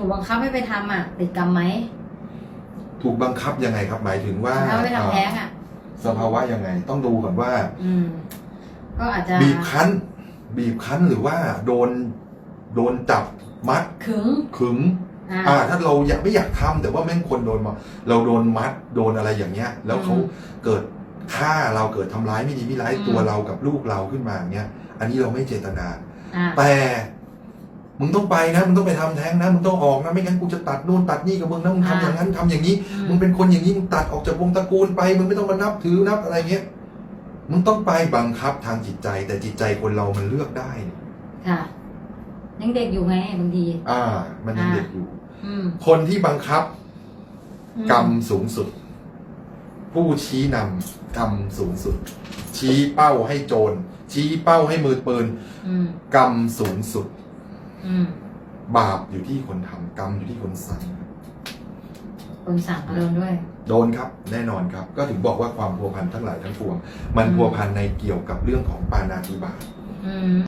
ถูกบังคับให้ไปทำอะติดกรรมไหมถูกบังคับยังไงครับหมายถึงว่าถ้าไม่ไปทำแท้งอะสภาวะยังไง ต้องดูก่อนว่า อืมก็อาจจะบีบคั้น บีบคั้นหรือว่าโดนโดนจับมัดขึงขึงอ่าอ่าถ้าเราอยากไม่อยากทำแต่ว่าแม่งคนโดนมาเราโดนมัดโดนอะไรอย่างเงี้ย แล้วเขาอืมเกิดฆ่าเราเกิดทำร้ายไม่ดีไม่ร้ายอืมตัวเรากับลูกเราขึ้นมาอย่างเงี้ย อันนี้เราไม่เจตนาอ่าแต่ มึงต้องไปนะมึงต้องไปทำแท้งนะมึงต้องออกนะไม่งั้นกูจะตัดนู่นตัดนี่กับมึงนะมึงทำอย่างนั้นทำอย่างนี้อืมมึงเป็นคนอย่างนี้มึงตัดออกจากวงตระกูลไปมึงไม่ต้องมานับถือนับอะไรเงี้ยมึงต้องไปบังคับทางจิตใจ แต่จิตใจคนเรามันเลือกได้นี่ค่ะยังเด็กอยู่ไงบางทีอ่า มันยังอ่าเด็กอยู่อืมคนที่บังคับอืกรรมสูงสุด ผู้ชี้นำกรรมสูงสุด ชี้เป้าให้โจรชี้เป้าให้มือปืนอืมกรรมสูงสุดอืม บาปอยู่ที่คนทำกรรมอยู่ที่คนสั่งคนสั่งก็โดนด้วย โดนครับ แน่นอนครับ ก็ถึงบอกว่าความพัวพันทั้งหลายทั้งปวง มันอืมพัวพันในเกี่ยวกับเรื่องของปานาติบาตอืม